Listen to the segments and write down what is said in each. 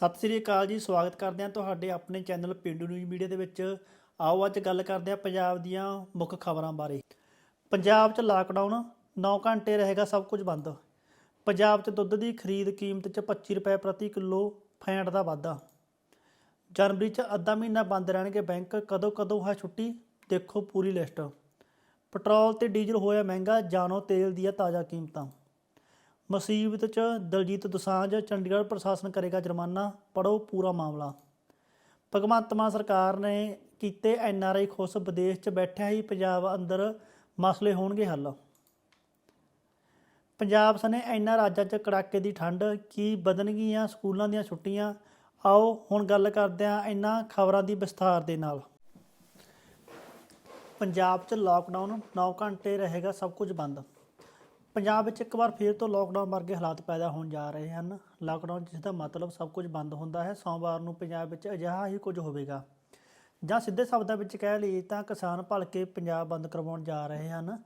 ਸਤਿ ਸ੍ਰੀ ਅਕਾਲ ਜੀ, ਸਵਾਗਤ ਕਰਦੇ ਹਾਂ ਤੁਹਾਡੇ ਆਪਣੇ ਚੈਨਲ ਪਿੰਡੂ ਨਿਊਜ਼ ਮੀਡੀਆ ਦੇ ਵਿੱਚ। ਆਓ ਅੱਜ ਗੱਲ ਕਰਦੇ ਹਾਂ ਪੰਜਾਬ ਦੀਆਂ ਮੁੱਖ ਖਬਰਾਂ ਬਾਰੇ। ਪੰਜਾਬ 'ਚ ਲਾਕਡਾਊਨ 9 ਘੰਟੇ ਰਹੇਗਾ ਸਭ ਕੁਝ ਬੰਦ। ਪੰਜਾਬ 'ਚ ਦੁੱਧ ਦੀ ਖਰੀਦ ਕੀਮਤ 'ਚ 25 ਰੁਪਏ ਪ੍ਰਤੀ ਕਿਲੋ, ਫੈਂਟ ਦਾ ਵਾਧਾ। ਜਨਵਰੀ 'ਚ ਅੱਧਾ ਮਹੀਨਾ ਬੰਦ ਰਹਿਣਗੇ ਬੈਂਕ, ਕਦੋਂ ਕਦੋਂ ਹੈ ਛੁੱਟੀ, ਦੇਖੋ ਪੂਰੀ ਲਿਸਟ ਪੈਟਰੋਲ ਤੇ ਡੀਜ਼ਲ ਹੋਇਆ ਮਹਿੰਗਾ, ਜਾਣੋ ਤੇਲ ਦੀਆਂ ਤਾਜ਼ਾ ਕੀਮਤਾਂ। ਮੁਸੀਬਤ 'ਚ ਦਲਜੀਤ ਦੁਸਾਂਝ ਚੰਡੀਗੜ੍ਹ ਪ੍ਰਸ਼ਾਸਨ ਕਰੇਗਾ ਜੁਰਮਾਨਾ ਪੜੋ ਪੂਰਾ ਮਾਮਲਾ। ਭਗਵੰਤ ਮਾਨ ਸਰਕਾਰ ਨੇ ਕੀਤੇ ਐੱਨ ਆਰ ਆਈ ਖੁਸ਼, ਵਿਦੇਸ਼ 'ਚ ਬੈਠਿਆਂ ਹੀ ਪੰਜਾਬ ਅੰਦਰ ਮਸਲੇ ਹੋਣਗੇ ਹੱਲ। ਪੰਜਾਬ ਸਨੇ ਐਨਾ ਰਾਜਾਂ 'ਚ ਕੜਾਕੇ ਦੀ ਠੰਡ, ਕੀ ਵਧਣਗੀਆਂ ਸਕੂਲਾਂ ਦੀਆਂ ਛੁੱਟੀਆਂ? ਆਓ ਹੁਣ ਗੱਲ ਕਰਦੇ ਹਾਂ ਇਹਨਾਂ ਖਬਰਾਂ ਦੀ ਵਿਸਥਾਰ ਦੇ ਨਾਲ। ਪੰਜਾਬ 'ਚ ਲਾਕਡਾਊਨ 9 ਘੰਟੇ ਰਹੇਗਾ ਸਭ ਕੁਝ ਬੰਦ। ਪੰਜਾਬ ਵਿੱਚ ਇੱਕ ਵਾਰ ਫਿਰ ਤੋਂ ਲੋਕਡਾਊਨ ਵਰਗੇ ਹਾਲਾਤ ਪੈਦਾ ਹੋਣ ਜਾ ਰਹੇ ਹਨ। ਲੋਕਡਾਊਨ ਜਿਸ ਦਾ ਮਤਲਬ ਸਭ ਕੁਝ ਬੰਦ ਹੁੰਦਾ ਹੈ, ਸੋਮਵਾਰ ਨੂੰ ਪੰਜਾਬ ਵਿੱਚ ਅਜਿਹਾ ਹੀ ਕੁਝ ਹੋਵੇਗਾ। ਜਾਂ ਸਿੱਧੇ ਸ਼ਬਦਾਂ ਵਿੱਚ ਕਹਿ ਲਈਏ ਤਾਂ ਕਿਸਾਨ ਭਲਕੇ ਪੰਜਾਬ ਬੰਦ ਕਰਵਾਉਣ ਜਾ ਰਹੇ ਹਨ।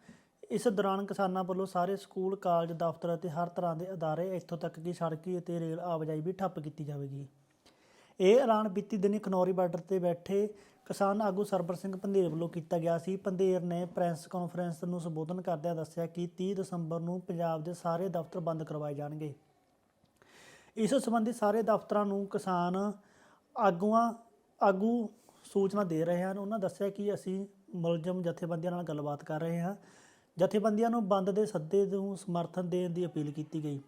ਇਸ ਦੌਰਾਨ ਕਿਸਾਨਾਂ ਵੱਲੋਂ ਸਾਰੇ ਸਕੂਲ, ਕਾਲਜ, ਦਫ਼ਤਰ ਅਤੇ ਹਰ ਤਰ੍ਹਾਂ ਦੇ ਅਦਾਰੇ ਇੱਥੋਂ ਤੱਕ ਕਿ ਸੜਕੀ ਅਤੇ ਰੇਲ ਆਵਾਜਾਈ ਵੀ ਠੱਪ ਕੀਤੀ ਜਾਵੇਗੀ। ਇਹ ਐਲਾਨ ਬੀਤੀ ਦਿਨੀ ਖਨੌਰੀ ਬਾਰਡਰ ਤੇ ਬੈਠੇ ਕਿਸਾਨ ਆਗੂ ਸਰਬਰ ਸਿੰਘ ਪੰਧੇਰ ਵੱਲੋਂ ਕੀਤਾ ਗਿਆ ਸੀ। ਪੰਧੇਰ ਨੇ ਪ੍ਰੈਸ ਕਾਨਫਰੰਸ ਨੂੰ ਸੰਬੋਧਨ ਕਰਦਿਆਂ ਦੱਸਿਆ ਕਿ 30 ਦਸੰਬਰ ਨੂੰ ਪੰਜਾਬ ਦੇ ਸਾਰੇ ਦਫ਼ਤਰ ਬੰਦ ਕਰਵਾਏ ਜਾਣਗੇ। ਇਸ ਸੰਬੰਧੀ ਸਾਰੇ ਦਫ਼ਤਰਾਂ ਨੂੰ ਕਿਸਾਨ ਆਗੂਆਂ, ਆਗੂ ਸੂਚਨਾ ਦੇ ਰਹੇ ਹਨ। ਉਹਨਾਂ ਦੱਸਿਆ ਕਿ ਅਸੀਂ ਮੁਲਜ਼ਮ ਜਥੇਬੰਦੀਆਂ ਨਾਲ ਗੱਲਬਾਤ ਕਰ ਰਹੇ ਹਾਂ। ਜਥੇਬੰਦੀਆਂ ਨੂੰ ਬੰਦ ਦੇ ਸੱਦੇ ਨੂੰ ਸਮਰਥਨ ਦੇਣ ਦੀ ਅਪੀਲ ਕੀਤੀ ਗਈ।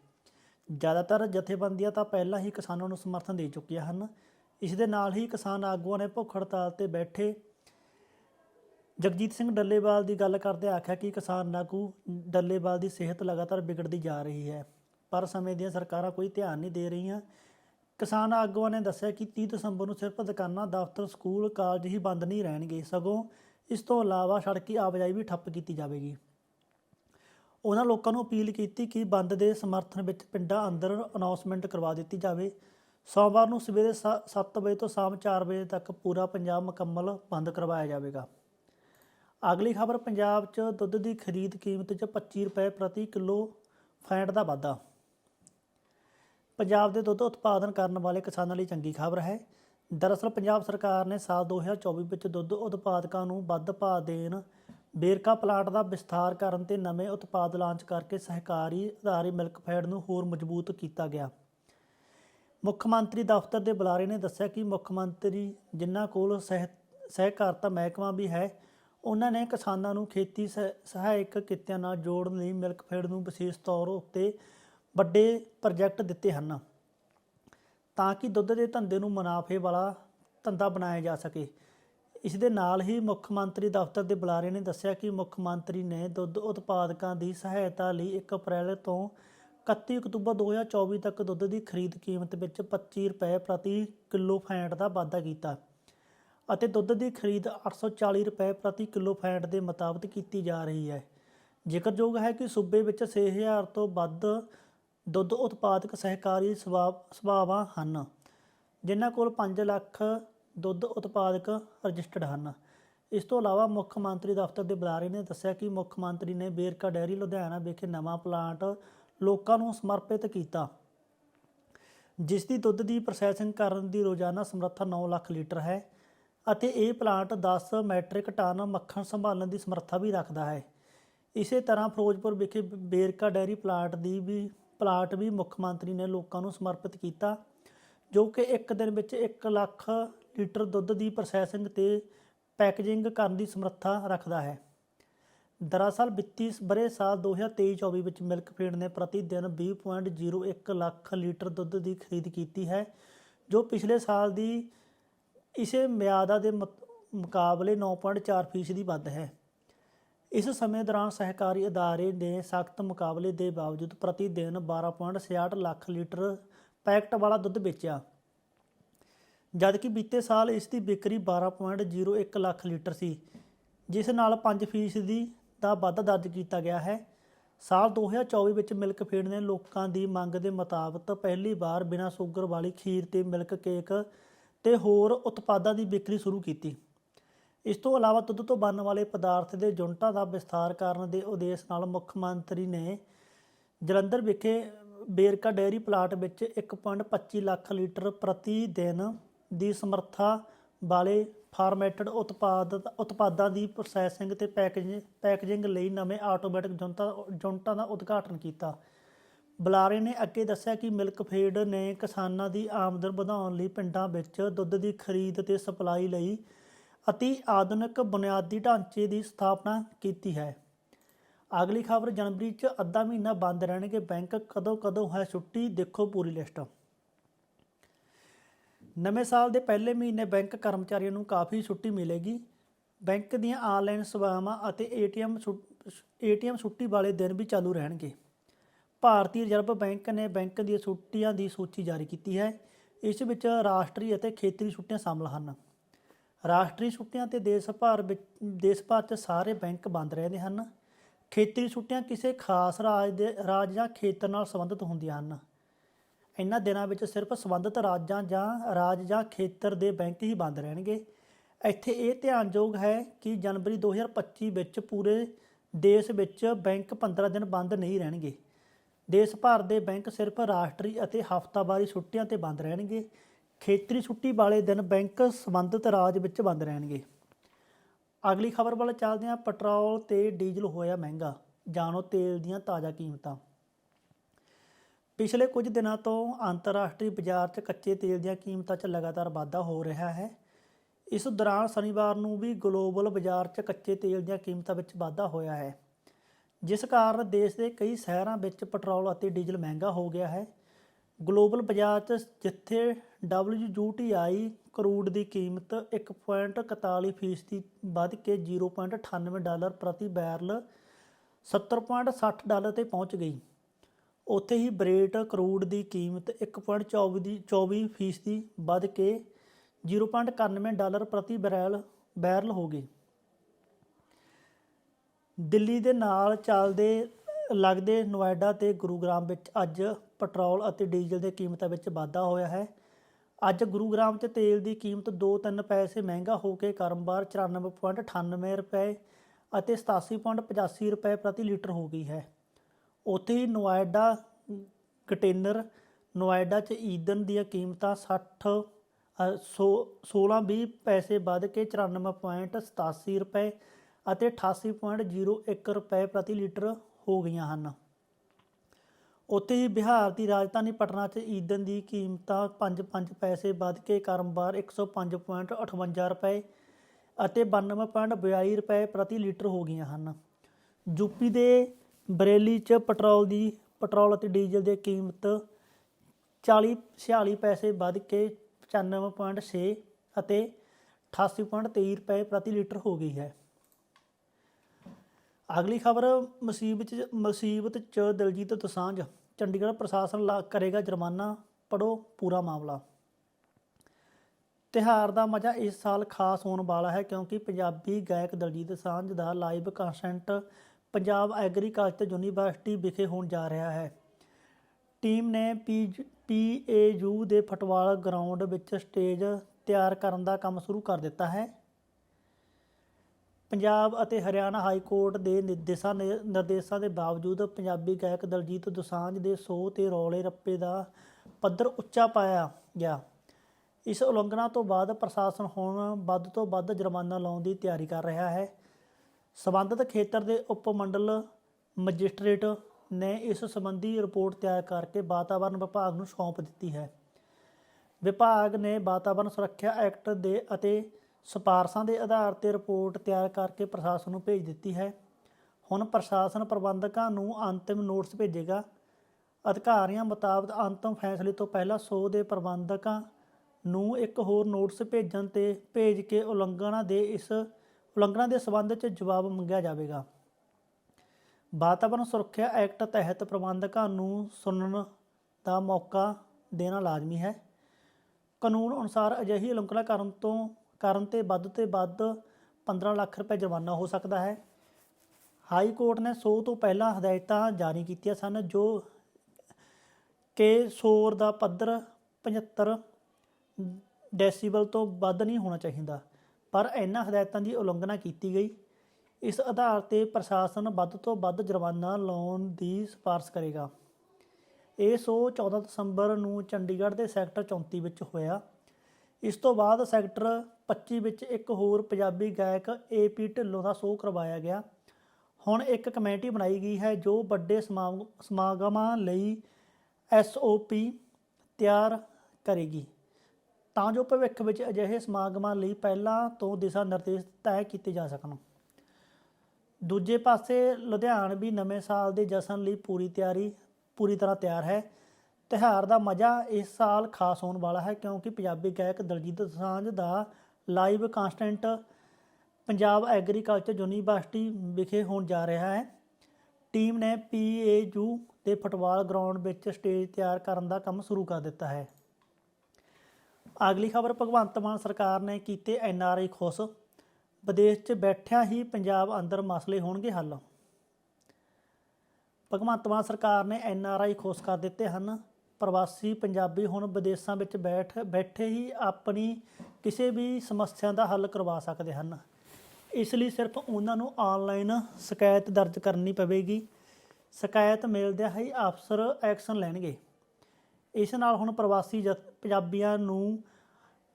ਜ਼ਿਆਦਾਤਰ ਜਥੇਬੰਦੀਆਂ ਤਾਂ ਪਹਿਲਾਂ ਹੀ ਕਿਸਾਨਾਂ ਨੂੰ ਸਮਰਥਨ ਦੇ ਚੁੱਕੀਆਂ ਹਨ। ਇਸ ਦੇ ਨਾਲ ਹੀ ਕਿਸਾਨ ਆਗੂਆਂ ਨੇ ਭੁੱਖ ਹੜਤਾਲ ਤੇ ਬੈਠੇ। ਜਗਜੀਤ ਸਿੰਘ ਡੱਲੇਵਾਲ ਦੀ ਗੱਲ ਕਰਦੇ ਆਖਿਆ ਕਿ ਕਿਸਾਨ ਆਗੂ ਡੱਲੇਵਾਲ ਦੀ ਸਿਹਤ ਲਗਾਤਾਰ ਵਿਗੜਦੀ ਜਾ ਰਹੀ ਹੈ, ਪਰ ਸਮੇਂ ਦੀਆਂ ਸਰਕਾਰਾਂ ਕੋਈ ਧਿਆਨ ਨਹੀਂ ਦੇ ਰਹੀਆਂ। ਕਿਸਾਨ ਆਗੂਆਂ ਨੇ ਦੱਸਿਆ ਕਿ 30 ਦਸੰਬਰ ਨੂੰ ਸਿਰਫ ਦੁਕਾਨਾਂ, ਦਫ਼ਤਰ, ਸਕੂਲ, ਕਾਲਜ ਹੀ ਬੰਦ ਨਹੀਂ ਰਹਿਣਗੇ, ਸਗੋਂ ਇਸ ਤੋਂ ਇਲਾਵਾ ਸੜਕੀ ਆਵਾਜਾਈ ਵੀ ਠੱਪ ਕੀਤੀ ਜਾਵੇਗੀ। ਉਹਨਾਂ ਲੋਕਾਂ ਨੂੰ ਅਪੀਲ ਕੀਤੀ ਕਿ ਬੰਦ ਦੇ ਸਮਰਥਨ ਵਿੱਚ ਪਿੰਡਾਂ ਅੰਦਰ ਅਨਾਉਂਸਮੈਂਟ ਕਰਵਾ ਦਿੱਤੀ ਜਾਵੇ। ਸੋਮਵਾਰ ਨੂੰ ਸਵੇਰੇ 7 ਵਜੇ ਤੋਂ ਸ਼ਾਮ 4 ਵਜੇ ਤੱਕ ਪੂਰਾ ਪੰਜਾਬ ਮੁਕੰਮਲ ਬੰਦ ਕਰਵਾਇਆ ਜਾਵੇਗਾ। ਅਗਲੀ ਖਬਰ, ਪੰਜਾਬ 'ਚ ਦੁੱਧ ਦੀ ਖਰੀਦ ਕੀਮਤ 'ਚ 25 ਰੁਪਏ ਪ੍ਰਤੀ ਕਿਲੋ ਫੈਟ ਦਾ ਵਾਧਾ। ਪੰਜਾਬ ਦੇ ਦੁੱਧ ਉਤਪਾਦਨ ਕਰਨ ਵਾਲੇ ਕਿਸਾਨਾਂ ਲਈ ਚੰਗੀ ਖਬਰ ਹੈ। ਦਰਅਸਲ, ਪੰਜਾਬ ਸਰਕਾਰ ਨੇ ਸਾਲ 2024 ਵਿੱਚ ਦੁੱਧ ਉਤਪਾਦਕਾਂ ਨੂੰ ਵੱਧ ਭਾਅ ਦੇਣ, ਬੇਰਕਾ ਪਲਾਂਟ ਦਾ ਵਿਸਥਾਰ ਕਰਨ ਤੇ ਨਵੇਂ ਉਤਪਾਦ ਲਾਂਚ ਕਰਕੇ ਸਹਿਕਾਰੀ ਅਧਾਰੀ ਮਿਲਕ ਫੈਡ ਨੂੰ ਹੋਰ ਮਜ਼ਬੂਤ ਕੀਤਾ ਗਿਆ। ਮੁੱਖ ਮੰਤਰੀ ਦਫ਼ਤਰ ਦੇ ਬੁਲਾਰੇ ਨੇ ਦੱਸਿਆ ਕਿ ਮੁੱਖ ਮੰਤਰੀ ਜਿਨ੍ਹਾਂ ਕੋਲ ਸਹਿ ਸਹਿਕਾਰਤਾ ਮਹਿਕਮਾ ਵੀ ਹੈ, ਉਹਨਾਂ ਨੇ ਕਿਸਾਨਾਂ ਨੂੰ ਖੇਤੀ ਸਹ- ਸਹਾਇਕ ਕਿੱਤਿਆਂ ਨਾਲ ਜੋੜਨ ਲਈ ਮਿਲਕਫੈਡ ਨੂੰ ਵਿਸ਼ੇਸ਼ ਤੌਰ ਉੱਤੇ ਵੱਡੇ ਪ੍ਰੋਜੈਕਟ ਦਿੱਤੇ ਹਨ ਤਾਂ ਕਿ ਦੁੱਧ ਦੇ ਧੰਦੇ ਨੂੰ ਮੁਨਾਫੇ ਵਾਲਾ ਧੰਦਾ ਬਣਾਇਆ ਜਾ ਸਕੇ। ਇਸ ਦੇ ਨਾਲ ਹੀ ਮੁੱਖ ਮੰਤਰੀ ਦਫ਼ਤਰ ਦੇ ਬੁਲਾਰੇ ਨੇ ਦੱਸਿਆ ਕਿ ਮੁੱਖ ਮੰਤਰੀ ਨੇ ਦੁੱਧ ਉਤਪਾਦਕਾਂ ਦੀ ਸਹਾਇਤਾ ਲਈ 1 ਅਪ੍ਰੈਲ ਤੋਂ 31 ਅਕਤੂਬਰ 2024 ਤੱਕ ਦੁੱਧ ਦੀ ਖਰੀਦ ਕੀਮਤ ਵਿੱਚ 25 ਰੁਪਏ ਪ੍ਰਤੀ ਕਿਲੋ ਫੈਂਟ ਦਾ ਵਾਧਾ ਕੀਤਾ ਅਤੇ ਦੁੱਧ ਦੀ ਖਰੀਦ 840 ਰੁਪਏ ਪ੍ਰਤੀ ਕਿਲੋ ਫੈਂਟ ਦੇ ਮੁਤਾਬਕ ਕੀਤੀ ਜਾ ਰਹੀ ਹੈ। ਜ਼ਿਕਰਯੋਗ ਹੈ ਕਿ ਸੂਬੇ ਵਿੱਚ 6000 ਤੋਂ ਵੱਧ ਦੁੱਧ ਉਤਪਾਦਕ ਸਹਿਕਾਰੀ ਸਭਾ- ਸਭਾਵਾਂ ਹਨ, ਜਿਨ੍ਹਾਂ ਕੋਲ 5 ਲੱਖ ਦੁੱਧ ਉਤਪਾਦਕ ਰਜਿਸਟਰਡ ਹਨ। ਇਸ ਤੋਂ ਇਲਾਵਾ ਮੁੱਖ ਮੰਤਰੀ ਦਫ਼ਤਰ ਦੇ ਬੁਲਾਰੇ ਨੇ ਦੱਸਿਆ ਕਿ ਮੁੱਖ ਮੰਤਰੀ ਨੇ ਬੇਰਕਾ ਡੈਰੀ ਲੁਧਿਆਣਾ ਵਿਖੇ ਨਵਾਂ ਪਲਾਂਟ ਲੋਕਾਂ ਨੂੰ ਸਮਰਪਿਤ ਕੀਤਾ। ਜਿਸ ਦੀ ਦੁੱਧ ਦੀ ਪ੍ਰੋਸੈਸਿੰਗ ਕਰਨ ਦੀ ਰੋਜ਼ਾਨਾ ਸਮਰੱਥਾ 9 ਲੱਖ ਲੀਟਰ ਹੈ ਅਤੇ ਇਹ ਪਲਾਂਟ 10 ਮੈਟ੍ਰਿਕ ਟਨ ਮੱਖਣ ਸੰਭਾਲਣ ਦੀ ਸਮਰੱਥਾ ਵੀ ਰੱਖਦਾ ਹੈ। ਇਸੇ ਤਰ੍ਹਾਂ ਫਿਰੋਜ਼ਪੁਰ ਵਿਖੇ ਬੇਰਕਾ ਡੈਰੀ ਪਲਾਂਟ ਦੀ ਵੀ ਪਲਾਂਟ ਵੀ ਮੁੱਖ ਮੰਤਰੀ ਨੇ ਲੋਕਾਂ ਨੂੰ ਸਮਰਪਿਤ ਕੀਤਾ, ਜੋ ਕਿ ਇੱਕ ਦਿਨ ਵਿੱਚ 1 ਲੱਖ ਲੀਟਰ ਦੁੱਧ ਦੀ ਪ੍ਰੋਸੈਸਿੰਗ ਤੇ ਪੈਕੇਜਿੰਗ ਕਰਨ ਦੀ ਸਮਰੱਥਾ ਰੱਖਦਾ ਹੈ। ਦਰਅਸਲ ਵਿੱਤੀ ਬਰੇ ਸਾਲ 2023-24 ਵਿੱਚ ਮਿਲਕਫੀਡ ਨੇ ਪ੍ਰਤੀ ਦਿਨ 20.01 ਲੱਖ ਲੀਟਰ ਦੁੱਧ ਦੀ ਖਰੀਦ ਕੀਤੀ ਹੈ, ਜੋ ਪਿਛਲੇ ਸਾਲ ਦੀ ਇਸੇ ਮਿਆਦਾ ਦੇ ਮੁਤ- ਮੁਕਾਬਲੇ 9.4 ਫੀਸਦੀ ਵੱਧ ਹੈ। ਇਸ ਸਮੇਂ ਦੌਰਾਨ ਸਹਿਕਾਰੀ ਅਦਾਰੇ ਨੇ ਸਖਤ ਮੁਕਾਬਲੇ ਦੇ ਬਾਵਜੂਦ ਪ੍ਰਤੀ ਦਿਨ 12.66 ਲੱਖ ਲੀਟਰ ਪੈਕਟ ਵਾਲਾ ਦੁੱਧ ਵੇਚਿਆ। ਜਦਕਿ ਬੀਤੇ ਸਾਲ ਇਸ ਦੀ ਵਿਕਰੀ 12.01 ਲੱਖ ਲੀਟਰ ਸੀ, ਜਿਸ ਨਾਲ 5 ਫੀਸਦੀ ਦਾ ਵਾਧਾ ਦਰਜ ਕੀਤਾ ਗਿਆ ਹੈ। ਸਾਲ 2024 ਵਿੱਚ ਮਿਲਕ ਫੀਡ ਨੇ ਲੋਕਾਂ ਦੀ ਮੰਗ ਦੇ ਮੁਤਾਬਕ ਪਹਿਲੀ ਵਾਰ ਬਿਨਾਂ ਸ਼ੂਗਰ ਵਾਲੀ ਖੀਰ ਤੇ ਮਿਲਕ ਕੇਕ ਤੇ ਹੋਰ ਉਤਪਾਦਾਂ ਦੀ ਵਿਕਰੀ ਸ਼ੁਰੂ ਕੀਤੀ। ਇਸ ਤੋਂ ਇਲਾਵਾ ਦੁੱਧ ਤੋਂ ਬਣਨ ਵਾਲੇ ਪਦਾਰਥ ਦੇ ਯੂਨਿਟਾਂ ਦਾ ਵਿਸਥਾਰ ਕਰਨ ਦੇ ਉਦੇਸ਼ ਨਾਲ ਮੁੱਖ ਮੰਤਰੀ ਨੇ ਜਲੰਧਰ ਵਿਖੇ ਬੇਰਕਾ ਡੇਅਰੀ ਪਲਾਂਟ ਵਿੱਚ 1.25 ਲੱਖ ਲੀਟਰ ਪ੍ਰਤੀ ਦਿਨ ਦੀ ਸਮਰੱਥਾ ਵਾਲੇ ਫਾਰਮੈਟਡ ਉਤਪਾਦ ਉਤਪਾਦਾਂ ਦੀ ਪ੍ਰੋਸੈਸਿੰਗ ਤੇ ਪੈਕੇਜਿੰਗ ਪੈਕੇਜਿੰਗ ਲਈ ਨਵੇਂ ਆਟੋਮੈਟਿਕ ਯੰਤਰਾਂ ਯੂਨਿਟਾਂ ਦਾ ਉਦਘਾਟਨ ਕੀਤਾ। ਬੁਲਾਰੇ ਨੇ ਅੱਗੇ ਦੱਸਿਆ ਕਿ ਮਿਲਕ ਫੀਡ ਨੇ ਕਿਸਾਨਾਂ ਦੀ ਆਮਦਨ ਵਧਾਉਣ ਲਈ ਪਿੰਡਾਂ ਵਿੱਚ ਦੁੱਧ ਦੀ ਖਰੀਦ ਤੇ ਸਪਲਾਈ ਲਈ ਅਤੀ ਆਧੁਨਿਕ ਬੁਨਿਆਦੀ ਢਾਂਚੇ ਦੀ ਸਥਾਪਨਾ ਕੀਤੀ ਹੈ। ਅਗਲੀ ਖਬਰ ਜਨਵਰੀ 'ਚ ਅੱਧਾ ਮਹੀਨਾ ਬੰਦ ਰਹਿਣਗੇ ਬੈਂਕ। ਕਦੋਂ ਕਦੋਂ ਹੈ ਛੁੱਟੀ? ਦੇਖੋ ਪੂਰੀ ਲਿਸਟ। ਨਵੇਂ ਸਾਲ ਦੇ ਪਹਿਲੇ ਮਹੀਨੇ ਬੈਂਕ ਕਰਮਚਾਰੀਆਂ ਨੂੰ ਕਾਫੀ ਛੁੱਟੀ ਮਿਲੇਗੀ। ਬੈਂਕ ਦੀਆਂ ਆਨਲਾਈਨ ਸੇਵਾਵਾਂ ਅਤੇ ਏਟੀਐਮ ਏਟੀਐਮ ਛੁੱਟੀ ਵਾਲੇ ਦਿਨ ਵੀ ਚਾਲੂ ਰਹਿਣਗੇ। ਭਾਰਤੀ ਰਿਜ਼ਰਵ ਬੈਂਕ ਨੇ ਬੈਂਕ ਦੀਆਂ ਛੁੱਟੀਆਂ ਦੀ ਸੂਚੀ ਜਾਰੀ ਕੀਤੀ ਹੈ। ਇਸ ਵਿੱਚ ਰਾਸ਼ਟਰੀ ਅਤੇ ਖੇਤਰੀ ਛੁੱਟੀਆਂ ਸ਼ਾਮਲ ਹਨ। ਰਾਸ਼ਟਰੀ ਛੁੱਟੀਆਂ ਤੇ ਦੇਸ਼ ਭਰ ਵਿੱਚ, ਦੇਸ਼ ਭਰ 'ਚ ਸਾਰੇ ਬੈਂਕ ਬੰਦ ਰਹਿੰਦੇ ਹਨ। ਖੇਤਰੀ ਛੁੱਟੀਆਂ ਕਿਸੇ ਖਾਸ ਰਾਜ ਦੇ, ਰਾਜ ਜਾਂ ਖੇਤਰ ਨਾਲ ਸੰਬੰਧਿਤ ਹੁੰਦੀਆਂ ਹਨ। ਇਹਨਾਂ ਦਿਨਾਂ ਵਿੱਚ ਸਿਰਫ ਸੰਬੰਧਿਤ ਰਾਜਾਂ ਜਾਂ ਰਾਜ ਜਾਂ ਖੇਤਰ ਦੇ ਬੈਂਕ ਹੀ ਬੰਦ ਰਹਿਣਗੇ। ਇੱਥੇ ਇਹ ਧਿਆਨਯੋਗ ਹੈ ਕਿ ਜਨਵਰੀ 2025 ਵਿੱਚ ਪੂਰੇ ਦੇਸ਼ ਵਿੱਚ ਬੈਂਕ 15 ਦਿਨ ਬੰਦ ਨਹੀਂ ਰਹਿਣਗੇ। ਦੇਸ਼ ਭਰ ਦੇ ਬੈਂਕ ਸਿਰਫ ਰਾਸ਼ਟਰੀ ਅਤੇ ਹਫ਼ਤਾਵਾਰੀ ਛੁੱਟੀਆਂ ਤੇ ਬੰਦ ਰਹਿਣਗੇ। ਖੇਤਰੀ ਛੁੱਟੀ ਵਾਲੇ ਦਿਨ ਬੈਂਕ ਸੰਬੰਧਿਤ ਰਾਜ ਵਿੱਚ ਬੰਦ ਰਹਿਣਗੇ। ਅਗਲੀ ਖਬਰ ਵੱਲ ਚੱਲਦੇ ਹਾਂ। ਪੈਟਰੋਲ ਤੇ ਡੀਜ਼ਲ ਹੋਇਆ ਮਹਿੰਗਾ। ਜਾਣੋ ਤੇਲ ਦੀਆਂ ਤਾਜ਼ਾ ਕੀਮਤਾਂ। ਪਿਛਲੇ ਕੁਝ ਦਿਨਾਂ ਤੋਂ ਅੰਤਰਰਾਸ਼ਟਰੀ ਬਾਜ਼ਾਰ 'ਚ ਕੱਚੇ ਤੇਲ ਦੀਆਂ ਕੀਮਤਾਂ 'ਚ ਲਗਾਤਾਰ ਵਾਧਾ ਹੋ ਰਿਹਾ ਹੈ। ਇਸ ਦੌਰਾਨ ਸ਼ਨੀਵਾਰ ਨੂੰ ਵੀ ਗਲੋਬਲ ਬਾਜ਼ਾਰ 'ਚ ਕੱਚੇ ਤੇਲ ਦੀਆਂ ਕੀਮਤਾਂ ਵਿੱਚ ਵਾਧਾ ਹੋਇਆ ਹੈ। ਜਿਸ ਕਾਰਨ ਦੇਸ਼ ਦੇ ਕਈ ਸ਼ਹਿਰਾਂ ਵਿੱਚ ਪੈਟਰੋਲ ਅਤੇ ਡੀਜ਼ਲ ਮਹਿੰਗਾ ਹੋ ਗਿਆ ਹੈ। ਗਲੋਬਲ ਬਾਜ਼ਾਰ 'ਚ ਜਿੱਥੇ WTI ਕਰੂਡ ਦੀ ਕੀਮਤ 1.41 ਫੀਸਦੀ ਵੱਧ ਕੇ 0.98 ਡਾਲਰ ਪ੍ਰਤੀ ਬੈਰਲ 70.60 ਡਾਲਰ ਤੇ ਪਹੁੰਚ ਗਈ। ਉੱਥੇ ਹੀ ਬਰੇਟ ਕਰੂਡ ਦੀ ਕੀਮਤ 1.24 ਦੀ 24 ਫੀਸਦੀ ਵੱਧ ਕੇ 0.91 ਡਾਲਰ ਪ੍ਰਤੀ ਬੈਰਲ ਬੈਰਲ ਹੋ ਗਈ। ਦਿੱਲੀ ਦੇ ਨਾਲ ਚੱਲਦੇ, ਲੱਗਦੇ ਨੋਇਡਾ ਤੇ ਗੁਰੂਗ੍ਰਾਮ ਵਿੱਚ ਅੱਜ ਪੈਟਰੋਲ ਅਤੇ ਡੀਜ਼ਲ ਦੇ ਕੀਮਤਾਂ ਵਿੱਚ ਵਾਧਾ ਹੋਇਆ ਹੈ। ਅੱਜ ਗੁਰੂਗ੍ਰਾਮ 'ਚ ਤੇਲ ਦੀ ਕੀਮਤ 2-3 ਪੈਸੇ ਮਹਿੰਗਾ ਹੋ ਕੇ ਕਰਮਵਾਰ 94.98 ਰੁਪਏ ਅਤੇ 87.85 ਰੁਪਏ ਪ੍ਰਤੀ ਲੀਟਰ ਹੋ ਗਈ ਹੈ। ਉੱਥੇ ਹੀ ਨੋਇਡਾ ਕੰਟੇਨਰ ਨੋਇਡਾ 'ਚ ਈਂਧਨ ਦੀਆਂ ਕੀਮਤਾਂ 60 ਅ, ਸੌ 16-20 ਪੈਸੇ ਵੱਧ ਕੇ 94.87 ਰੁਪਏ ਅਤੇ 88.01 ਰੁਪਏ ਪ੍ਰਤੀ ਲੀਟਰ ਹੋ ਗਈਆਂ ਹਨ। ਉੱਥੇ ਹੀ ਬਿਹਾਰ ਦੀ ਰਾਜਧਾਨੀ ਪਟਨਾ 'ਚ ਈਂਧਨ ਦੀ ਕੀਮਤਾਂ 5-5 ਪੈਸੇ ਵੱਧ ਕੇ ਕਰਮਵਾਰ 105.58 ਰੁਪਏ ਅਤੇ 92.42 ਰੁਪਏ ਪ੍ਰਤੀ ਲੀਟਰ ਹੋ ਗਈਆਂ ਹਨ। ਯੂਪੀ ਦੇ ਬਰੇਲੀ 'ਚ ਪੈਟਰੋਲ ਦੀ, ਪੈਟਰੋਲ ਅਤੇ ਡੀਜ਼ਲ ਦੀ ਕੀਮਤ 40 46 ਪੈਸੇ ਵੱਧ ਕੇ 95.6 ਅਤੇ 88.23 ਰੁਪਏ ਪ੍ਰਤੀ ਲੀਟਰ ਹੋ ਗਈ ਹੈ। ਅਗਲੀ ਖਬਰ ਮੁਸੀਬਤ ਮੁਸੀਬਤ 'ਚ ਦਲਜੀਤ ਦੋਸਾਂਝ, ਚੰਡੀਗੜ੍ਹ ਪ੍ਰਸ਼ਾਸਨ ਲਾ ਕਰੇਗਾ ਜੁਰਮਾਨਾ ਪੜੋ ਪੂਰਾ ਮਾਮਲਾ। ਤਿਉਹਾਰ ਦਾ ਮਜ਼ਾ ਇਸ ਸਾਲ ਖਾਸ ਹੋਣ ਵਾਲਾ ਹੈ ਕਿਉਂਕਿ ਪੰਜਾਬੀ ਗਾਇਕ ਦਲਜੀਤ ਦੋਸਾਂਝ ਦਾ live concert Punjab agriculture university ਵਿਖੇ ਹੋਣ ਜਾ ਰਿਹਾ ਹੈ। ਟੀਮ ਨੇ ਪੀਏਯੂ ਦੇ ਫੁੱਟਬਾਲ ਗਰਾਊਂਡ ਵਿੱਚ ਸਟੇਜ ਤਿਆਰ ਕਰਨ ਦਾ ਕੰਮ ਸ਼ੁਰੂ ਕਰ ਦਿੱਤਾ ਹੈ। ਪੰਜਾਬ ਅਤੇ ਹਰਿਆਣਾ ਹਾਈ ਕੋਰਟ ਦੇ ਨਿਰਦੇਸ਼ਾਂ ਨੇ- ਨਿਰਦੇਸ਼ਾਂ ਦੇ ਬਾਵਜੂਦ ਪੰਜਾਬੀ ਗਾਇਕ ਦਲਜੀਤ ਦੋਸਾਂਝ ਦੇ ਸੋਹ ਤੇ ਰੌਲੇ ਰੱਪੇ ਦਾ ਪੱਧਰ ਉੱਚਾ ਪਾਇਆ ਗਿਆ। ਇਸ ਉਲੰਘਣਾ ਤੋਂ ਬਾਅਦ ਪ੍ਰਸ਼ਾਸਨ ਹੁਣ ਵੱਧ ਤੋਂ ਵੱਧ ਜੁਰਮਾਨਾ ਲਾਉਣ ਦੀ ਤਿਆਰੀ ਕਰ ਰਿਹਾ ਹੈ। ਸਬੰਧਤ ਖੇਤਰ ਦੇ ਉਪ ਮੰਡਲ ਮੈਜਿਸਟ੍ਰੇਟ ਨੇ ਇਸ ਸੰਬੰਧੀ ਰਿਪੋਰਟ ਤਿਆਰ ਕਰਕੇ ਵਾਤਾਵਰਣ ਵਿਭਾਗ ਨੂੰ ਸੌਂਪ ਦਿੱਤੀ ਹੈ। ਵਿਭਾਗ ਨੇ ਵਾਤਾਵਰਣ ਸੁਰੱਖਿਆ ਐਕਟ ਦੇ ਅਤੇ ਸਿਫਾਰਸ਼ਾਂ ਦੇ ਆਧਾਰ ਤੇ ਰਿਪੋਰਟ ਤਿਆਰ ਕਰਕੇ ਪ੍ਰਸ਼ਾਸਨ ਨੂੰ ਭੇਜ ਦਿੱਤੀ ਹੈ। ਹੁਣ ਪ੍ਰਸ਼ਾਸਨ ਪ੍ਰਬੰਧਕਾਂ ਨੂੰ ਅੰਤਿਮ ਨੋਟਿਸ ਭੇਜੇਗਾ। ਅਧਿਕਾਰੀਆਂ ਮੁਤਾਬਕ ਅੰਤਿਮ ਫੈਸਲੇ ਤੋਂ ਪਹਿਲਾਂ ਸੋ ਦੇ ਪ੍ਰਬੰਧਕਾਂ ਨੂੰ ਇੱਕ ਹੋਰ ਨੋਟਿਸ ਭੇਜਣ ਤੇ ਭੇਜ ਕੇ ਉਲੰਘਣਾ ਦੇ ਇਸ ਉਲੰਘਣਾ ਦੇ ਸਬੰਧ 'ਚ ਜਵਾਬ ਮੰਗਿਆ ਜਾਵੇਗਾ। ਵਾਤਾਵਰਣ ਸੁਰੱਖਿਆ ਐਕਟ ਤਹਿਤ ਪ੍ਰਬੰਧਕਾਂ ਨੂੰ ਸੁਣਨ ਦਾ ਮੌਕਾ ਦੇਣਾ ਲਾਜ਼ਮੀ ਹੈ। ਕਾਨੂੰਨ ਅਨੁਸਾਰ ਅਜਿਹੀ ਉਲੰਘਣਾ ਕਰਨ ਤੋਂ, ਕਰਨ ਤੇ ਵੱਧ ਤੇ ਵੱਧ 15 ਲੱਖ ਰੁਪਏ ਜੁਰਮਾਨਾ ਹੋ ਸਕਦਾ ਹੈ। ਹਾਈ ਕੋਰਟ ਨੇ ਸੌ ਤੋਂ ਪਹਿਲਾਂ ਹਦਾਇਤਾਂ ਜਾਰੀ ਕੀਤੀਆਂ ਸਨ, ਜੋ ਕਿ ਸ਼ੋਰ ਦਾ ਪੱਧਰ 75 ਡੈਸੀਬਲ ਤੋਂ ਵੱਧ ਨਹੀਂ ਹੋਣਾ ਚਾਹੀਦਾ। ਪਰ ਇਹਨਾਂ ਹਦਾਇਤਾਂ ਦੀ ਉਲੰਘਣਾ ਕੀਤੀ ਗਈ। ਇਸ ਆਧਾਰ ਤੇ ਪ੍ਰਸ਼ਾਸਨ ਵੱਧ ਤੋਂ ਵੱਧ ਜੁਰਮਾਨਾ ਲਾਉਣ ਦੀ ਸਿਫਾਰਸ਼ ਕਰੇਗਾ। ਇਹ ਸ਼ੋਅ 14 ਦਸੰਬਰ ਨੂੰ ਚੰਡੀਗੜ੍ਹ ਦੇ ਸੈਕਟਰ 34 ਵਿੱਚ ਹੋਇਆ। ਇਸ ਤੋਂ ਬਾਅਦ ਸੈਕਟਰ 25 ਵਿੱਚ ਇੱਕ ਹੋਰ ਪੰਜਾਬੀ ਗਾਇਕ ਏਪੀ ਢਿੱਲੋਂ ਦਾ ਸ਼ੋਅ ਕਰਵਾਇਆ ਗਿਆ। ਹੁਣ ਇੱਕ ਕਮੇਟੀ ਬਣਾਈ ਗਈ ਹੈ ਜੋ ਵੱਡੇ ਸਮਾਗ- ਸਮਾਗਮਾਂ ਲਈ ਐਸਓਪੀ ਤਿਆਰ ਕਰੇਗੀ। ਤਾਂ ਜੋ ਭਵਿੱਖ ਵਿੱਚ ਅਜਿਹੇ ਸਮਾਗਮਾਂ ਲਈ ਪਹਿਲਾਂ ਤੋਂ ਦਿਸ਼ਾ ਨਿਰਦੇਸ਼ ਤੈਅ ਕੀਤੇ ਜਾ ਸਕਣ। ਦੂਜੇ ਪਾਸੇ ਲੁਧਿਆਣਵੀ ਨਵੇਂ ਸਾਲ ਦੇ ਜਸ਼ਨ ਲਈ ਪੂਰੀ ਤਿਆਰੀ, ਪੂਰੀ ਤਰ੍ਹਾਂ ਤਿਆਰ ਹੈ। ਤਿਉਹਾਰ ਦਾ ਮਜ਼ਾ ਇਸ ਸਾਲ ਖਾਸ ਹੋਣ ਵਾਲਾ ਹੈ ਕਿਉਂਕਿ ਪੰਜਾਬੀ ਗਾਇਕ ਦਲਜੀਤ ਦੋਸਾਂਝ ਦਾ live constant Punjab agriculture university ਵਿਖੇ ਹੋਣ ਜਾ ਰਿਹਾ ਹੈ। ਟੀਮ ਨੇ ਪੀਏਯੂ ਦੇ ਫੁੱਟਬਾਲ ਗਰਾਊਂਡ ਵਿੱਚ ਸਟੇਜ ਤਿਆਰ ਕਰਨ ਦਾ ਕੰਮ ਸ਼ੁਰੂ ਕਰ ਦਿੱਤਾ ਹੈ। ਅਗਲੀ ਖਬਰ, ਭਗਵੰਤ ਮਾਨ ਸਰਕਾਰ ਨੇ ਕੀਤੇ ਐੱਨ ਆਰ ਆਈ ਖੁਸ਼। ਵਿਦੇਸ਼ 'ਚ ਬੈਠਿਆਂ ਹੀ ਪੰਜਾਬ ਅੰਦਰ ਮਸਲੇ ਹੋਣਗੇ ਹੱਲ। ਭਗਵੰਤ ਮਾਨ ਸਰਕਾਰ ਨੇ ਐੱਨ ਆਰ ਆਈ ਖੁਸ਼ ਕਰ ਦਿੱਤੇ ਹਨ। ਪ੍ਰਵਾਸੀ ਪੰਜਾਬੀ ਹੁਣ ਵਿਦੇਸ਼ਾਂ ਵਿੱਚ ਬੈਠ, ਬੈਠੇ ਹੀ ਆਪਣੀ ਕਿਸੇ ਵੀ ਸਮੱਸਿਆ ਦਾ ਹੱਲ ਕਰਵਾ ਸਕਦੇ ਹਨ। ਇਸ ਲਈ ਸਿਰਫ ਉਹਨਾਂ ਨੂੰ ਆਨਲਾਈਨ ਸ਼ਿਕਾਇਤ ਦਰਜ ਕਰਨੀ ਪਵੇਗੀ। ਸ਼ਿਕਾਇਤ ਮਿਲਦਿਆਂ ਹੀ ਅਫਸਰ ਐਕਸ਼ਨ ਲੈਣਗੇ। ਇਸ ਨਾਲ ਹੁਣ ਪ੍ਰਵਾਸੀ ਜਥ- ਪੰਜਾਬੀਆਂ ਨੂੰ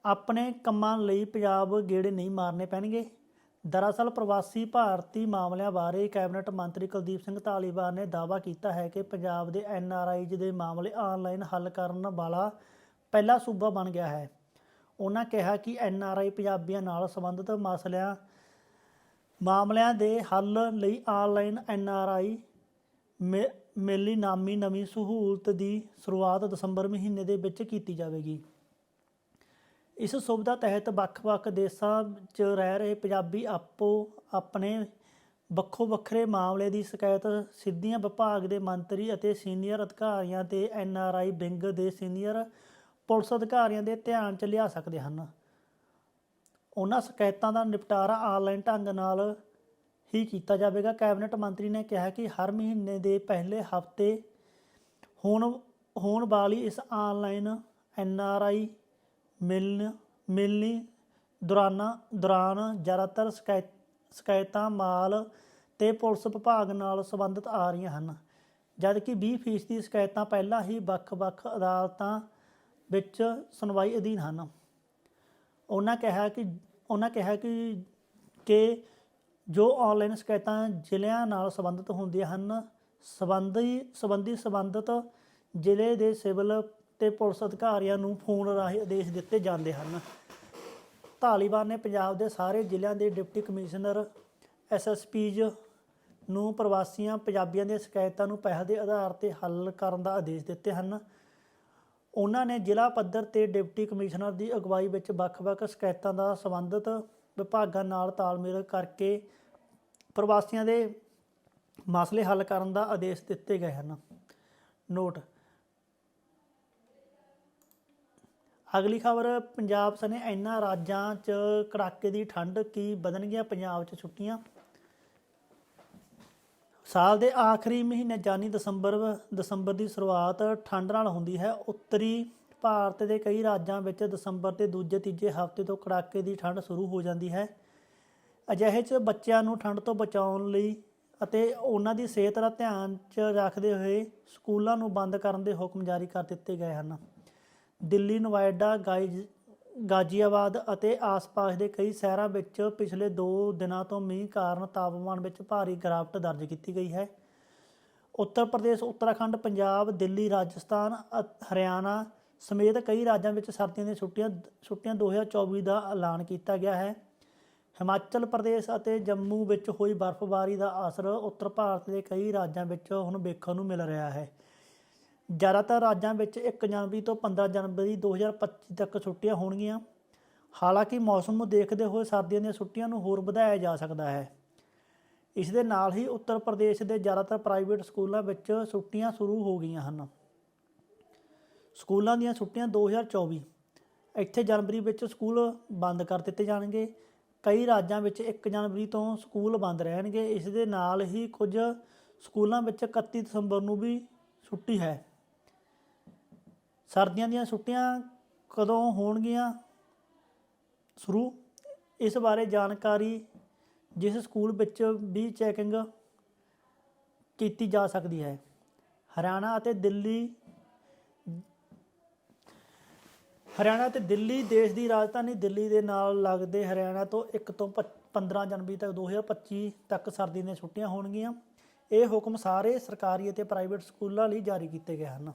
ਆਪਣੇ ਕੰਮਾਂ ਲਈ ਪੰਜਾਬ ਗੇੜੇ ਨਹੀਂ ਮਾਰਨੇ ਪੈਣਗੇ। ਦਰਅਸਲ ਪ੍ਰਵਾਸੀ ਭਾਰਤੀ ਮਾਮਲਿਆਂ ਬਾਰੇ ਕੈਬਨਿਟ ਮੰਤਰੀ ਕੁਲਦੀਪ ਸਿੰਘ ਧਾਲੀਵਾਲ ਨੇ ਦਾਅਵਾ ਕੀਤਾ ਹੈ ਕਿ ਪੰਜਾਬ ਦੇ ਐਨਆਰਆਈਜ਼ ਦੇ ਮਾਮਲੇ ਆਨਲਾਈਨ ਹੱਲ ਕਰਨ ਵਾਲਾ ਪਹਿਲਾ ਸੂਬਾ ਬਣ ਗਿਆ ਹੈ। ਉਹਨਾਂ ਕਿਹਾ ਕਿ ਐੱਨ ਆਰ ਆਈ ਪੰਜਾਬੀਆਂ ਨਾਲ ਸੰਬੰਧਿਤ ਮਸਲਿਆਂ, ਮਾਮਲਿਆਂ ਦੇ ਹੱਲ ਲਈ ਆਨਲਾਈਨ ਐਨਆਰਆਈ ਮੇਲੀ ਨਾਮੀ ਨਵੀਂ ਸਹੂਲਤ ਦੀ ਸ਼ੁਰੂਆਤ ਦਸੰਬਰ ਮਹੀਨੇ ਦੇ ਵਿੱਚ ਕੀਤੀ ਜਾਵੇਗੀ। ਇਸ ਸੁਵਿਧਾ ਤਹਿਤ ਵੱਖ-ਵੱਖ ਦੇਸ਼ਾਂ 'ਚ ਰਹਿ ਰਹੇ ਪੰਜਾਬੀ ਆਪੋ ਆਪਣੇ ਵੱਖੋ ਵੱਖਰੇ ਮਾਮਲੇ ਦੀ ਸ਼ਿਕਾਇਤ ਸਿੱਧੀਆਂ ਵਿਭਾਗ ਦੇ ਮੰਤਰੀ ਅਤੇ ਸੀਨੀਅਰ ਅਧਿਕਾਰੀਆਂ ਤੇ ਆਈ ਵਿੰਗ ਦੇ ਸੀਨੀਅਰ ਪੁਲਿਸ ਅਧਿਕਾਰੀਆਂ ਦੇ ਧਿਆਨ 'ਚ ਲਿਆ ਸਕਦੇ ਹਨ। ਉਹਨਾਂ ਸ਼ਿਕਾਇਤਾਂ ਦਾ ਨਿਪਟਾਰਾ ਆਨਲਾਈਨ ਢੰਗ ਨਾਲ ਹੀ ਕੀਤਾ ਜਾਵੇਗਾ। ਕੈਬਨਿਟ ਮੰਤਰੀ ਨੇ ਕਿਹਾ ਕਿ ਹਰ ਮਹੀਨੇ ਦੇ ਪਹਿਲੇ ਹਫ਼ਤੇ ਹੋਣ ਹੋਣ ਵਾਲੀ ਇਸ ਆਨਲਾਈਨ ਐੱਨ ਆਰ ਆਈ ਮਿਲਣ, ਮਿਲਣੀ ਦੌਰਾਨਾ, ਦੌਰਾਨ ਜ਼ਿਆਦਾਤਰ ਸ਼ਿਕਾਇਤਾਂ ਮਾਲ ਤੇ ਪੁਲਿਸ ਵਿਭਾਗ ਨਾਲ ਸੰਬੰਧਿਤ ਆ ਰਹੀਆਂ ਹਨ। ਜਦਕਿ 20% ਦੀ ਸ਼ਿਕਾਇਤਾਂ ਪਹਿਲਾਂ ਹੀ ਵੱਖ-ਵੱਖ ਅਦਾਲਤਾਂ ਵਿੱਚ ਸੁਣਵਾਈ ਅਧੀਨ ਹਨ। ਉਹਨਾਂ ਕਿਹਾ ਕਿ, ਉਹਨਾਂ ਕਿਹਾ ਕਿ ਕਿ ਜੋ ਆਨਲਾਈਨ ਸ਼ਿਕਾਇਤਾਂ ਜ਼ਿਲ੍ਹਿਆਂ ਨਾਲ ਸੰਬੰਧਿਤ ਹੁੰਦੀਆਂ ਹਨ, ਸੰਬੰਧੀ ਸੰਬੰਧੀ ਸੰਬੰਧਿਤ ਜ਼ਿਲ੍ਹੇ ਦੇ ਸਿਵਲ ਤੇ ਪੁਲਿਸ ਅਧਿਕਾਰੀਆਂ ਨੂੰ ਫੋਨ ਰਾਹੀਂ ਆਦੇਸ਼ ਦਿੱਤੇ ਜਾਂਦੇ ਹਨ। ਧਾਲੀਵਾਲ ਨੇ ਪੰਜਾਬ ਦੇ ਸਾਰੇ ਜ਼ਿਲ੍ਹਿਆਂ ਦੇ ਡਿਪਟੀ ਕਮਿਸ਼ਨਰ ਐਸਐਸਪੀਜ਼ ਨੂੰ ਪ੍ਰਵਾਸੀਆਂ, ਪੰਜਾਬੀਆਂ ਦੀਆਂ ਸ਼ਿਕਾਇਤਾਂ ਨੂੰ ਪਹਿਲ ਦੇ ਆਧਾਰ ਤੇ ਹੱਲ ਕਰਨ ਦਾ ਆਦੇਸ਼ ਦਿੱਤੇ ਹਨ। ਉਹਨਾਂ ਨੇ ਜ਼ਿਲ੍ਹਾ ਪੱਧਰ ਤੇ ਡਿਪਟੀ ਕਮਿਸ਼ਨਰ ਦੀ ਅਗਵਾਈ ਵਿੱਚ ਵੱਖ-ਵੱਖ ਸ਼ਿਕਾਇਤਾਂ ਦਾ ਸੰਬੰਧਿਤ ਵਿਭਾਗਾਂ ਨਾਲ ਤਾਲਮੇਲ ਕਰਕੇ ਪ੍ਰਵਾਸੀਆਂ ਦੇ ਮਸਲੇ ਹੱਲ ਕਰਨ ਦਾ ਆਦੇਸ਼ ਦਿੱਤੇ ਗਏ ਹਨ। ਨੋਟ। ਅਗਲੀ ਖਬਰ, ਪੰਜਾਬ ਸਣੇ ਇਨ੍ਹਾਂ ਰਾਜਾਂ 'ਚ ਕੜਾਕੇ ਦੀ ਠੰਡ ਕੀ ਵਧਣਗੀਆਂ? ਪੰਜਾਬ 'ਚ ਛੁੱਟੀਆਂ। ਸਾਲ ਦੇ ਆਖਰੀ ਮਹੀਨੇ ਜਾਨੀ ਦਸੰਬਰ ਦਸੰਬਰ ਦੀ ਸ਼ੁਰੂਆਤ ਠੰਡ ਨਾਲ ਹੁੰਦੀ ਹੈ। ਉੱਤਰੀ ਭਾਰਤ ਦੇ ਕਈ ਰਾਜਾਂ ਵਿੱਚ ਦਸੰਬਰ ਦੇ ਦੂਜੇ ਤੀਜੇ ਹਫ਼ਤੇ ਤੋਂ ਕੜਾਕੇ ਦੀ ਠੰਡ ਸ਼ੁਰੂ ਹੋ ਜਾਂਦੀ ਹੈ। ਅਜਿਹੇ 'ਚ ਬੱਚਿਆਂ ਨੂੰ ਠੰਡ ਤੋਂ ਬਚਾਉਣ ਲਈ ਅਤੇ ਉਹਨਾਂ ਦੀ ਸਿਹਤ ਦਾ ਧਿਆਨ 'ਚ ਰੱਖਦੇ ਹੋਏ ਸਕੂਲਾਂ ਨੂੰ ਬੰਦ ਕਰਨ ਦੇ ਹੁਕਮ ਜਾਰੀ ਕਰ ਦਿੱਤੇ ਗਏ ਹਨ। ਦਿੱਲੀ, ਨੋਇਡਾ, ਗਾਇਜ਼, ਗਾਜ਼ੀਆਬਾਦ ਅਤੇ ਆਸ-ਪਾਸ ਦੇ ਕਈ ਸ਼ਹਿਰਾਂ ਵਿੱਚ ਪਿਛਲੇ 2 ਦਿਨਾਂ ਤੋਂ ਮੀਂਹ ਕਾਰਨ ਤਾਪਮਾਨ ਵਿੱਚ ਭਾਰੀ ਗਿਰਾਵਟ ਦਰਜ ਕੀਤੀ ਗਈ ਹੈ। ਉੱਤਰ ਪ੍ਰਦੇਸ਼, ਉੱਤਰਾਖੰਡ, ਪੰਜਾਬ, ਦਿੱਲੀ, ਰਾਜਸਥਾਨ, ਅ- ਹਰਿਆਣਾ ਸਮੇਤ ਕਈ ਰਾਜਾਂ ਵਿੱਚ ਸਰਦੀਆਂ ਦੀਆਂ ਛੁੱਟੀਆਂ ਛੁੱਟੀਆਂ 2024 ਦਾ ਐਲਾਨ ਕੀਤਾ ਗਿਆ ਹੈ। ਹਿਮਾਚਲ ਪ੍ਰਦੇਸ਼ ਅਤੇ ਜੰਮੂ ਵਿੱਚ ਹੋਈ ਬਰਫ਼ਬਾਰੀ ਦਾ ਅਸਰ ਉੱਤਰ ਭਾਰਤ ਦੇ ਕਈ ਰਾਜਾਂ ਵਿੱਚ ਹੁਣ ਵੇਖਣ ਨੂੰ ਮਿਲ ਰਿਹਾ ਹੈ। ਜ਼ਿਆਦਾਤਰ ਰਾਜਾਂ ਵਿੱਚ 1 ਜਨਵਰੀ ਤੋਂ 15 ਜਨਵਰੀ 2025 ਤੱਕ ਛੁੱਟੀਆਂ ਹੋਣਗੀਆਂ। ਹਾਲਾਂਕਿ ਮੌਸਮ ਨੂੰ ਦੇਖਦੇ ਹੋਏ ਸਰਦੀਆਂ ਦੀਆਂ ਛੁੱਟੀਆਂ ਨੂੰ ਹੋਰ ਵਧਾਇਆ ਜਾ ਸਕਦਾ ਹੈ। ਇਸ ਦੇ ਨਾਲ ਹੀ ਉੱਤਰ ਪ੍ਰਦੇਸ਼ ਦੇ ਜ਼ਿਆਦਾਤਰ ਪ੍ਰਾਈਵੇਟ ਸਕੂਲਾਂ ਵਿੱਚ ਛੁੱਟੀਆਂ ਸ਼ੁਰੂ ਹੋ ਗਈਆਂ ਹਨ। ਸਕੂਲਾਂ ਦੀਆਂ ਛੁੱਟੀਆਂ 2024 ਇੱਥੇ ਜਨਵਰੀ ਵਿੱਚ ਸਕੂਲ ਬੰਦ ਕਰ ਦਿੱਤੇ ਜਾਣਗੇ। ਕਈ ਰਾਜਾਂ ਵਿੱਚ 1 ਜਨਵਰੀ ਤੋਂ ਸਕੂਲ ਬੰਦ ਰਹਿਣਗੇ। ਇਸ ਦੇ ਨਾਲ ਹੀ ਕੁਝ ਸਕੂਲਾਂ ਵਿੱਚ 31 ਦਸੰਬਰ ਨੂੰ ਵੀ ਛੁੱਟੀ ਹੈ। ਸਰਦੀਆਂ ਦੀਆਂ ਛੁੱਟੀਆਂ ਕਦੋਂ ਹੋਣਗੀਆਂ? ਸ਼ੁਰੂ। ਇਸ ਬਾਰੇ ਜਾਣਕਾਰੀ ਜਿਸ ਸਕੂਲ ਵਿੱਚ ਵੀ ਚੈਕਿੰਗ ਕੀਤੀ ਜਾ ਸਕਦੀ ਹੈ। ਹਰਿਆਣਾ ਅਤੇ ਦਿੱਲੀ ਹਰਿਆਣਾ ਤੇ ਦਿੱਲੀ, ਦੇਸ਼ ਦੀ ਰਾਜਧਾਨੀ ਦਿੱਲੀ ਦੇ ਨਾਲ ਲੱਗਦੇ ਹਰਿਆਣਾ ਤੋਂ 1 ਤੋਂ ਪ- 15 ਜਨਵਰੀ ਤੱਕ 2025 ਤੱਕ ਸਰਦੀ ਦੀਆਂ ਛੁੱਟੀਆਂ ਹੋਣਗੀਆਂ। ਇਹ ਹੁਕਮ ਸਾਰੇ ਸਰਕਾਰੀ ਅਤੇ ਪ੍ਰਾਈਵੇਟ ਸਕੂਲਾਂ ਲਈ ਜਾਰੀ ਕੀਤੇ ਗਏ ਹਨ।